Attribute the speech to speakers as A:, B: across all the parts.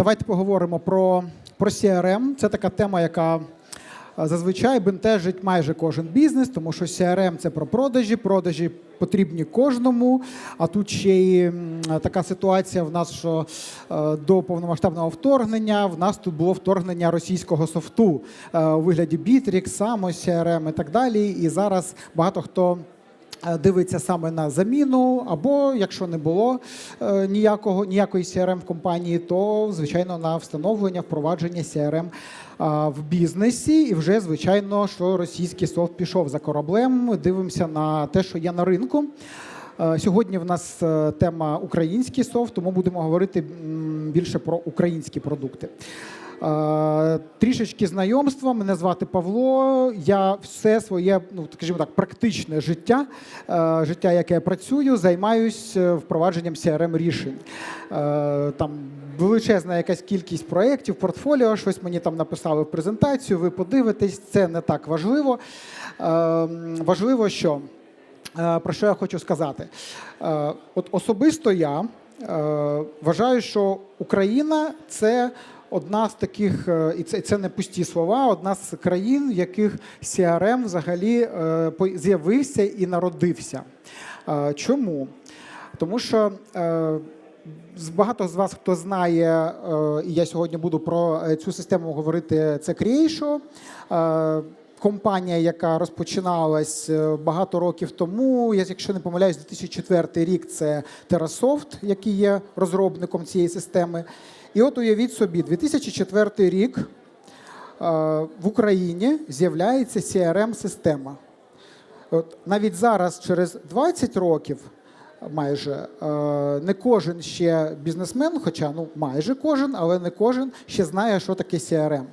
A: Давайте поговоримо про, про CRM. Це така тема, яка е, зазвичай бентежить майже кожен бізнес, тому що CRM – це про продажі. Продажі потрібні кожному. А тут ще й така ситуація в нас, що е, до повномасштабного вторгнення в нас тут було вторгнення російського софту е, у вигляді Bittrex, само CRM і так далі. І зараз багато хто. Е, Дивиться саме на заміну, або якщо не було е, ніякого ніякої CRM в компанії, то звичайно на встановлення впровадження CRM в бізнесі. І вже звичайно, що російський софт пішов за кораблем. Дивимося на те, що є на ринку. Е, Сьогодні в нас е, тема український софт, тому будемо говорити більше про українські продукти. Е, Трішечки знайомства. Мене звати Павло. Я все своє, ну скажімо так, практичне життя, е, життя, яке я працюю, займаюся впровадженням crm рішень. Е, Там величезна якась кількість проєктів, портфоліо, щось мені там написали в презентацію. Ви подивитесь, це не так важливо. Е, Важливо, що Е, про що я хочу сказати? Е, От особисто я е, вважаю, що Україна це одна з таких, е, і це, це не пусті слова, одна з країн, в яких CRM взагалі е, з'явився і народився. Е, Чому? Тому що багато з вас, хто знає, і я сьогодні буду про цю систему говорити, це Creatio. Компанія, яка розпочиналась багато років тому, я, якщо не помиляюсь, 2004 рік це Terrasoft, який є розробником цієї системи. І от уявіть собі, 2004 рік е, в Україні з'являється CRM-система. От навіть зараз, через 20 років, майже е, не кожен ще бізнесмен, хоча ну майже кожен, але не кожен ще знає, що таке CRM.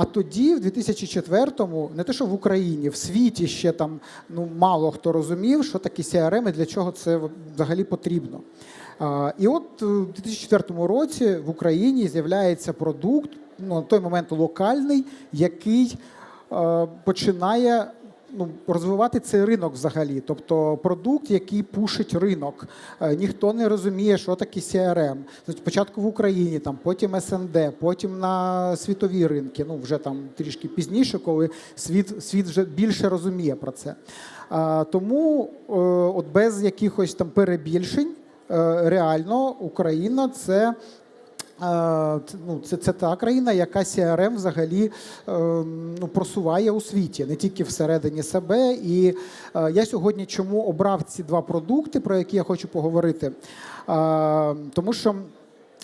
A: А тоді, в 2004-му, не те, що в Україні, в світі ще там ну мало хто розумів, що такі CRM і для чого це взагалі потрібно. І от у в 2004 році в Україні з'являється продукт, ну на той момент локальний, який е, починає ну, розвивати цей ринок взагалі. Тобто продукт, який пушить ринок. Е, Ніхто не розуміє, що таке CRM. Спочатку в Україні, там, потім СНД, потім на світові ринки. Ну, вже там трішки пізніше, коли світ, світ вже більше розуміє про це. А, Тому е, от без якихось там перебільшень, е, реально Україна це. Ну, це, це та країна, яка CRM взагалі е, ну, просуває у світі, не тільки всередині себе. І е, я сьогодні чому обрав ці два продукти, про які я хочу поговорити? Е, тому що.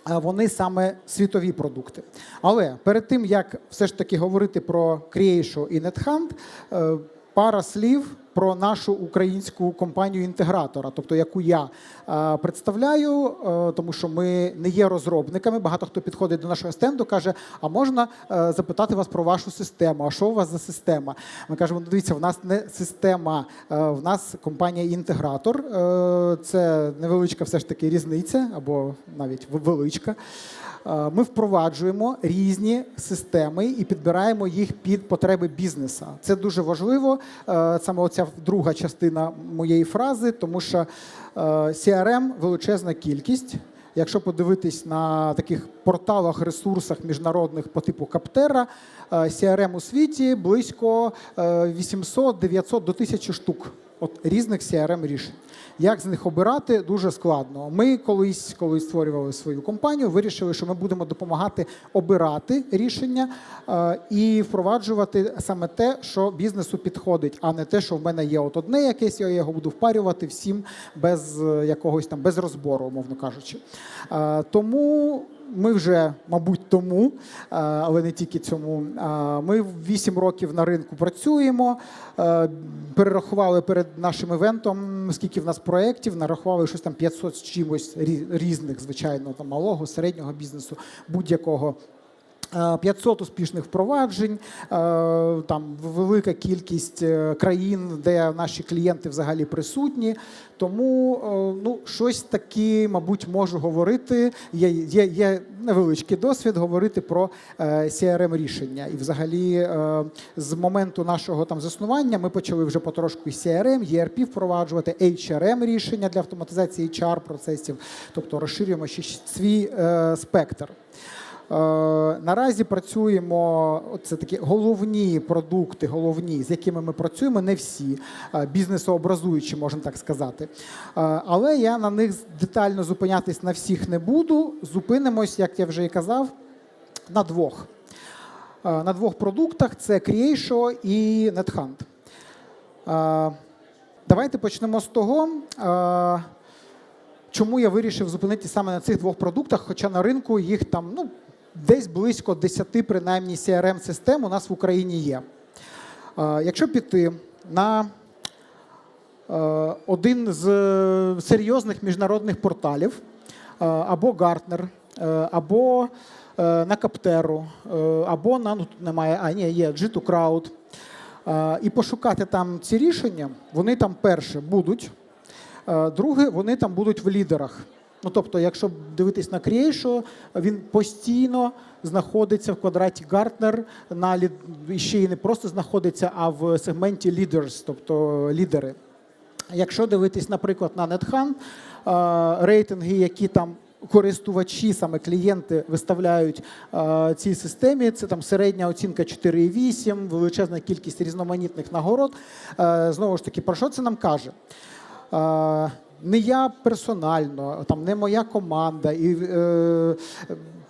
A: Вони саме світові продукти. Але перед тим як все ж таки говорити про Creation і NetHunt, пара слів про нашу українську компанію інтегратора, тобто яку я е, представляю, е, тому що ми не є розробниками. Багато хто підходить до нашого стенду, каже: А можна е, запитати вас про вашу систему? А що у вас за система? Ми кажемо: ну дивіться, в нас не система, в нас компанія інтегратор. Це невеличка все ж таки різниця, або навіть величка. Е, Ми впроваджуємо різні системи і підбираємо їх під потреби бізнеса. Це дуже важливо. е, Саме оця друга частина моєї фрази, тому що е, CRM величезна кількість. Якщо подивитись на таких порталах, ресурсах міжнародних по типу Каптера, CRM у світі близько е, 800-900 до 1000 штук от різних CRM рішень. Як з них обирати дуже складно. Ми колись, коли створювали свою компанію, вирішили, що ми будемо допомагати обирати рішення е, і впроваджувати саме те, що бізнесу підходить, а не те, що в мене є от одне якесь, я його буду впарювати всім без е, якогось там без розбору, умовно кажучи. Е, тому. Ми вже, мабуть, тому, е, але не тільки цьому. е, Ми 8 років на ринку працюємо. е, Перерахували перед нашим івентом, скільки в нас проєктів, нарахували щось там 500 з чимось рі- різних, звичайно, там малого, середнього бізнесу, будь-якого 500 успішних впроваджень, е, там велика кількість е, країн, де наші клієнти взагалі присутні. Тому е, ну, щось таке, мабуть, можу говорити. Є, є, є невеличкий досвід говорити про crm рішення. І взагалі, е, з моменту нашого там заснування ми почали вже потрошку CRM, ERP впроваджувати, HRM рішення для автоматизації HR процесів, тобто розширюємо ще свій е, спектр. Е, Наразі працюємо. Це такі головні продукти, головні, з якими ми працюємо, не всі е, бізнесообразуючі, можна так сказати. Е, Але я на них детально зупинятись на всіх не буду. Зупинимось, як я вже і казав, на двох. На двох продуктах: це Creatio і NetHunt. Давайте почнемо з того. Чому я вирішив зупинитися саме на цих двох продуктах, хоча на ринку їх там ну, десь близько 10 принаймні CRM-систем у нас в Україні є. Е, Якщо піти на е, один з серйозних міжнародних порталів, е, або е, або на Каптеру, або на ну тут немає, а ні, є G2 Crowd, е, і пошукати там ці рішення, вони там перше будуть. Друге, вони там будуть в лідерах. Ну, тобто, якщо дивитись на Creation, він постійно знаходиться в квадраті Гартнер на лід... ще й не просто знаходиться, а в сегменті leaders, тобто лідери. Якщо дивитись, наприклад, на NetHunt, рейтинги, які там користувачі, саме клієнти виставляють цій системі, це там середня оцінка 4,8, величезна кількість різноманітних нагород. Знову ж таки, про що це нам каже? Не я персонально, там не моя команда, і е,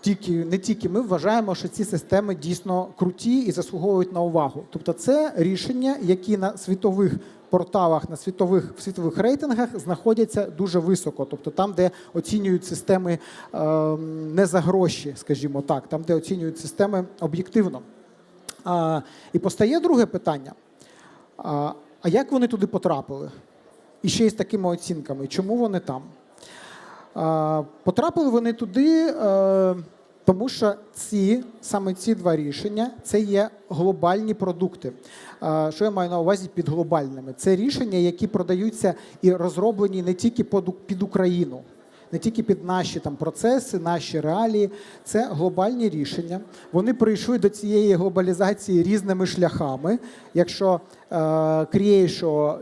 A: тільки не тільки ми вважаємо, що ці системи дійсно круті і заслуговують на увагу. Тобто, це рішення, які на світових порталах, на світових в світових рейтингах знаходяться дуже високо. Тобто там, де оцінюють системи е, не за гроші, скажімо так, там, де оцінюють системи об'єктивно. А, і постає друге питання: а, а як вони туди потрапили? І ще й з такими оцінками. Чому вони там? Потрапили вони туди, е, тому що ці саме ці два рішення це є глобальні продукти. Що я маю на увазі під глобальними? Це рішення, які продаються і розроблені не тільки під Україну. Не тільки під наші там процеси, наші реалії, це глобальні рішення. Вони прийшли до цієї глобалізації різними шляхами. Якщо е,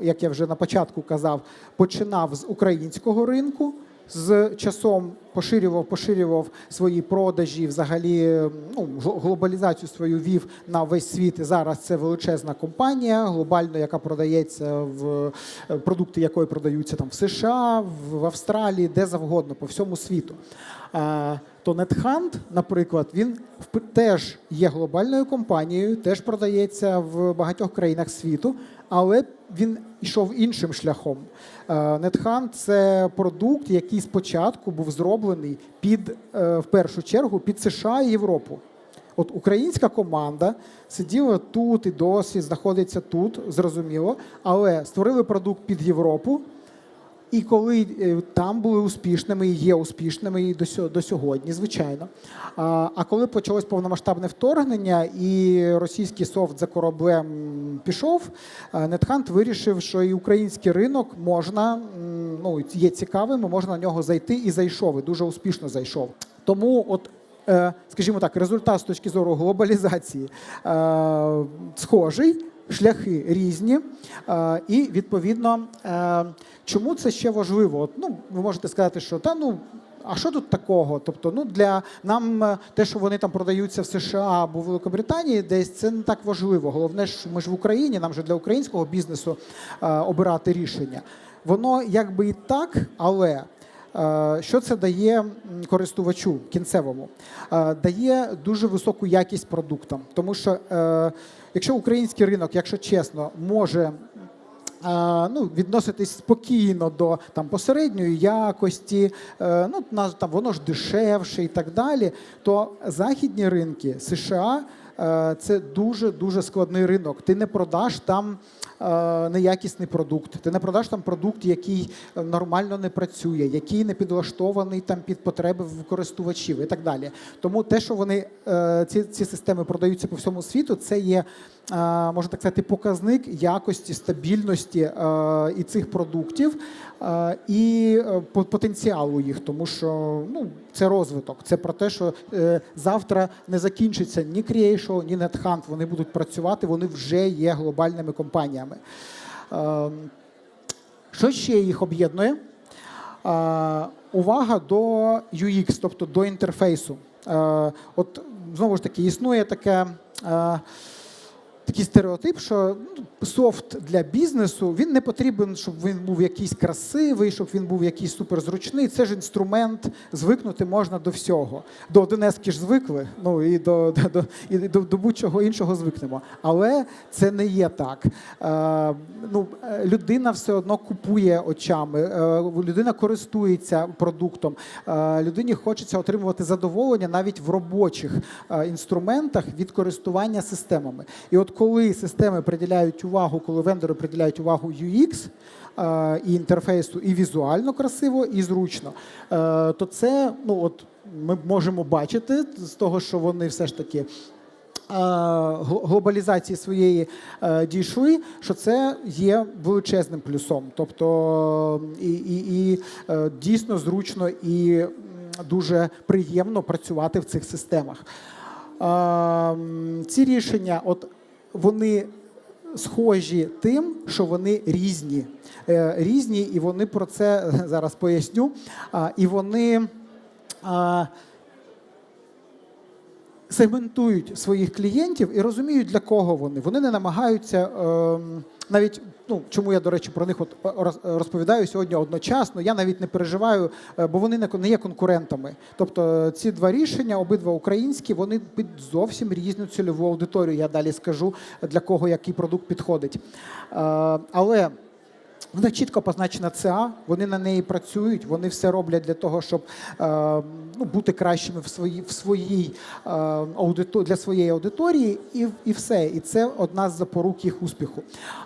A: як я вже на початку казав, починав з українського ринку, з часом поширював, поширював свої продажі, взагалі ну, глобалізацію свою вів на весь світ. І зараз це величезна компанія, глобально, яка продається в е, продукти, якої продаються там в США, в в Австралії, де завгодно, по всьому світу. То NetHunt, наприклад, він теж є глобальною компанією, теж продається в багатьох країнах світу, але він йшов іншим шляхом. NetHunt – це продукт, який спочатку був зроблений під е, в першу чергу під США і Європу. От українська команда сиділа тут і досі знаходиться тут, зрозуміло, але створили продукт під Європу. І коли е, там були успішними, і є успішними і до, сьогодні, звичайно. А, коли почалось повномасштабне вторгнення і російський софт за кораблем пішов, NetHunt вирішив, що і український ринок можна, ну, є цікавим, можна на нього зайти і зайшов, і дуже успішно зайшов. Тому, от, е, скажімо так, результат з точки зору глобалізації е, схожий шляхи різні, е, і відповідно, е, чому це ще важливо? Ну, ви можете сказати, що та ну. А що тут такого? Тобто, ну для нам е, те, що вони там продаються в США або в Великобританії, десь це не так важливо. Головне, що ми ж в Україні, нам же для українського бізнесу е, обирати рішення. Воно якби і так, але Що це дає користувачу кінцевому? Е, Дає дуже високу якість продуктам, тому що е, якщо український ринок, якщо чесно, може е, ну, відноситись спокійно до там посередньої якості, е, ну там воно ж дешевше і так далі, то західні ринки США е, це дуже дуже складний ринок. Ти не продаш там е, неякісний продукт. Ти не продаш там продукт, який е, нормально не працює, який не підлаштований там під потреби користувачів і так далі. Тому те, що вони е, ці, ці системи продаються по всьому світу, це є. е, Можна так сказати, показник якості, стабільності е, і цих продуктів, е, і е, по- потенціалу їх, тому що ну, це розвиток. Це про те, що е, завтра не закінчиться ні Creation, ні NetHunt. Вони будуть працювати, вони вже є глобальними компаніями. Е, Що ще їх об'єднує? Е, Увага до UX, тобто до інтерфейсу. Е, От знову ж таки існує таке. Такий стереотип, що ну, софт для бізнесу він не потрібен, щоб він був якийсь красивий, щоб він був якийсь суперзручний. Це ж інструмент, звикнути можна до всього. До 1С ж звикли, ну і до, до, до, і до, до будь-чого іншого звикнемо. Але це не є так. Е, ну, е, людина все одно купує очами, е, людина користується продуктом. Е, людині хочеться отримувати задоволення навіть в робочих е, інструментах від користування системами. І от коли системи приділяють увагу, коли вендори приділяють увагу UX, е, і інтерфейсу, і візуально красиво, і зручно, е, то це ну от ми можемо бачити з того, що вони все ж таки. е, Глобалізації своєї дійшли, що це є величезним плюсом. Тобто і, і, і дійсно зручно і дуже приємно працювати в цих системах. Е, Ці рішення, от вони схожі тим, що вони різні. Е, Різні, і вони про це зараз поясню. І вони сегментують своїх клієнтів і розуміють, для кого вони. Вони не намагаються ем, навіть. Ну, чому я, до речі, про них от роз- розповідаю сьогодні одночасно. Я навіть не переживаю, е, бо вони не є конкурентами. Тобто ці два рішення, обидва українські, вони під зовсім різну цільову аудиторію. Я далі скажу, для кого який продукт підходить. Е, Але в них чітко позначена ЦА, вони на неї працюють, вони все роблять для того, щоб е, ну, бути кращими в своїй в своїй е, аудито, для своєї аудиторії, і, і все. І це одна з запорук їх успіху.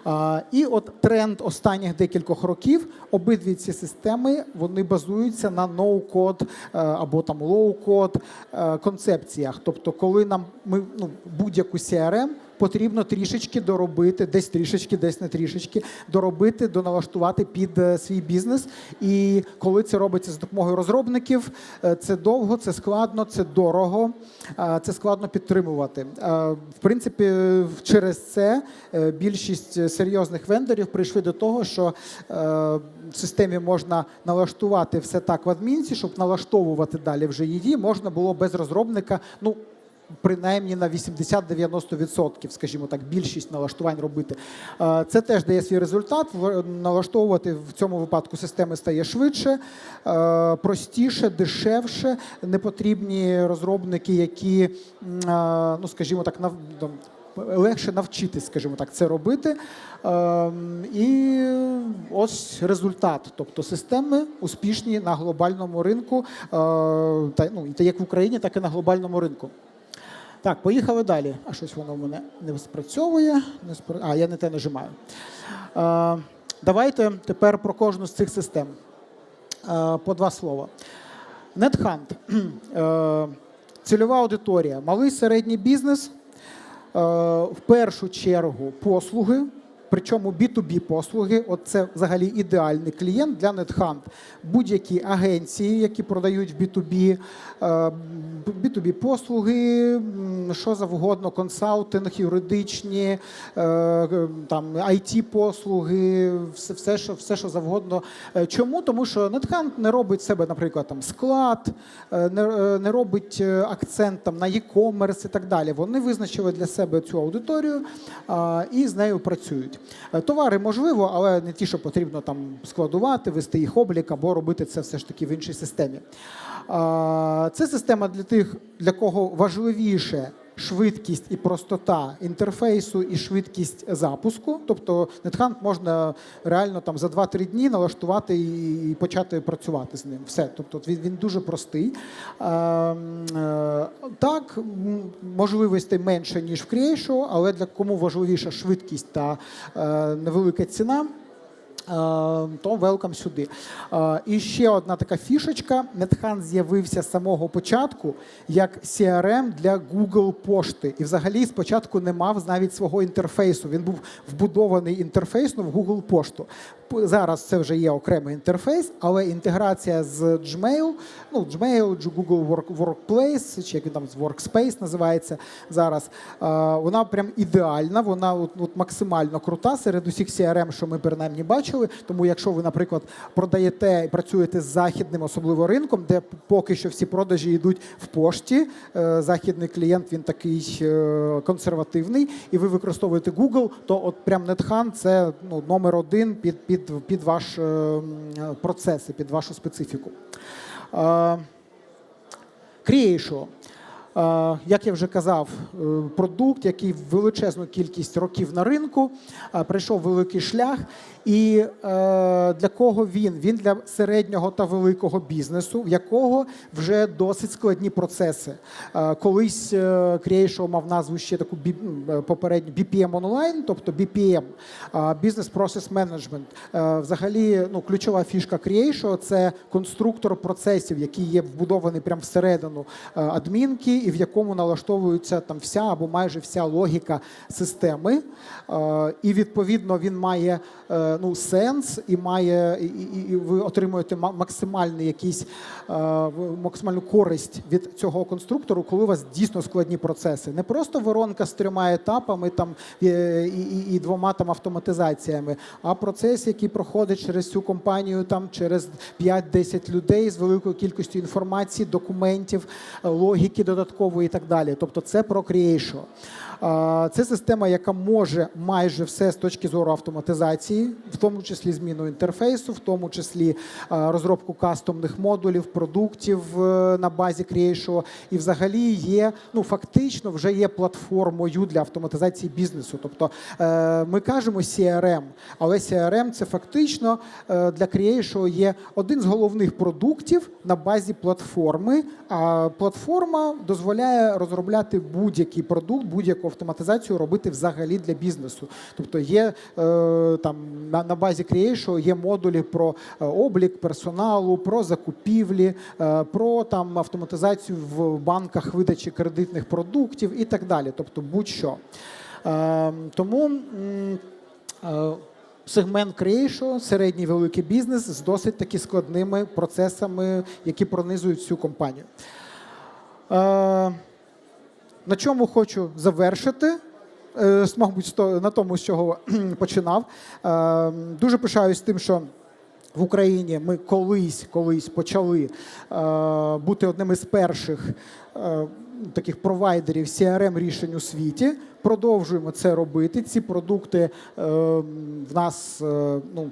A: Е, і от тренд останніх декількох років, обидві ці системи вони базуються на ноу-код е, або там лоу-код е, концепціях. Тобто, коли нам ми ну, будь-яку CRM потрібно трішечки доробити, десь трішечки, десь не трішечки, доробити, доналаштувати під е, свій бізнес. І коли це робиться з допомогою розробників, е, це довго, це складно, це дорого, е, це складно підтримувати. В принципі, через це більшість серйозних вендорів прийшли до того, що в системі можна налаштувати все так в адмінці, щоб налаштовувати далі вже її, можна було без розробника. Ну, принаймні на 80-90%, скажімо так, більшість налаштувань робити. Е, Це теж дає свій результат. Налаштовувати в цьому випадку системи стає швидше, е, простіше, дешевше. Не потрібні розробники, які, е, ну скажімо так, нав- легше навчитись, скажімо так, це робити. Ем, І ось результат. Тобто системи успішні на глобальному ринку, та, ну, як в Україні, так і на глобальному ринку. Так, поїхали далі. А щось воно в мене не спрацьовує. Не спр... А, я не те нажимаю. Е, давайте тепер про кожну з цих систем. Е, по два слова. NetHunt. Е, цільова аудиторія. Малий середній бізнес. Е, в першу чергу послуги. Причому B2B послуги, от це взагалі ідеальний клієнт для NetHunt. Будь-які агенції, які продають в B2B, е, B2B послуги, що завгодно, консалтинг, юридичні, е, там it послуги, все, все, що, все, що завгодно. Е, Чому? Тому що NetHunt не робить себе, наприклад, там склад, е, не, не робить акцент там на e-commerce і так далі. Вони визначили для себе цю аудиторію і з нею працюють. Е, Товари можливо, але не ті, що потрібно там складувати, вести їх облік або робити це все ж таки в іншій системі. Це система для тих, для кого важливіше швидкість і простота інтерфейсу і швидкість запуску. Тобто NetHunt можна реально там за 2-3 дні налаштувати і, почати працювати з ним. Все. Тобто він, він дуже простий. Е, е, так, можливостей менше, ніж в Creation, але для кому важливіша швидкість та е, невелика ціна. Е, то велкам сюди. Е, І ще одна така фішечка. NetHunt з'явився з самого початку як CRM для Google пошти. І взагалі спочатку не мав навіть свого інтерфейсу. Він був вбудований інтерфейсно в Google пошту. Зараз це вже є окремий інтерфейс, але інтеграція з Gmail, ну Gmail, Google Work- Workplace, чи як він там з Workspace називається зараз. е, Вона прям ідеальна, вона от, от максимально крута серед усіх CRM, що ми принаймні бачили. Тому, якщо ви, наприклад, продаєте і працюєте з західним, особливо ринком, де поки що всі продажі йдуть в пошті, е, західний клієнт він такий е, консервативний, і ви використовуєте Google, то от прям NetHunt це ну, номер один під, під, під ваш е, процеси, під вашу специфіку. Creation. Як я вже казав, е, продукт, який величезну кількість років на ринку, пройшов великий шлях. І е, для кого він? Він для середнього та великого бізнесу, в якого вже досить складні процеси. Колись е, Creation мав назву ще таку попередню BPM онлайн, тобто BPM, Business Process Management. Взагалі, ну, ключова фішка Creation – це конструктор процесів, який є вбудований прямо всередину адмінки, і в якому налаштовується там вся або майже вся логіка системи. Е, І відповідно він має е, ну, сенс і має, і, і, ви отримуєте ма- максимальний якийсь е, максимальну користь від цього конструктору, коли у вас дійсно складні процеси. Не просто воронка з трьома етапами там і, і, і двома там автоматизаціями, а процес, який проходить через цю компанію, там через 5-10 людей з великою кількістю інформації, документів, логіки додаткової і так далі. Тобто це про Creation. Це система, яка може майже все з точки зору автоматизації, в тому числі зміну інтерфейсу, в тому числі розробку кастомних модулів, продуктів е, на базі Creation. І взагалі є, ну фактично, вже є платформою для автоматизації бізнесу. Тобто е, ми кажемо CRM, але CRM це фактично е, для Creation є один з головних продуктів на базі платформи. А платформа дозволяє розробляти будь-який продукт, автоматизацію робити взагалі для бізнесу. Тобто є е, там на, базі Creation є модулі про е, облік персоналу, про закупівлі, е, про там автоматизацію в банках видачі кредитних продуктів і так далі. Тобто будь-що. Тому. Сегмент Creation, середній великий бізнес з досить таки складними процесами, які пронизують всю компанію. На чому хочу завершити? Е, Мабуть, на тому, з чого починав. Е, Дуже пишаюсь тим, що в Україні ми колись колись почали е, бути одним із перших таких провайдерів crm рішень у світі. Продовжуємо це робити. Ці продукти в нас ну,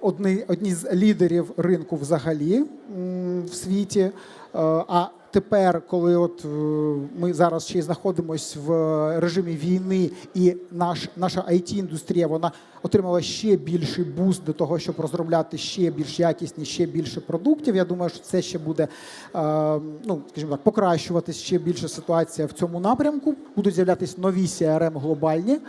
A: одні, одні з лідерів ринку взагалі в світі. А тепер, коли от е, ми зараз ще й знаходимося в режимі війни, і наш, наша it індустрія вона отримала ще більший буст до того, щоб розробляти ще більш якісні, ще більше продуктів. Я думаю, що це ще буде е, ну, скажімо так, покращуватись ще більше ситуація в цьому напрямку. Будуть з'являтися нові CRM глобальні.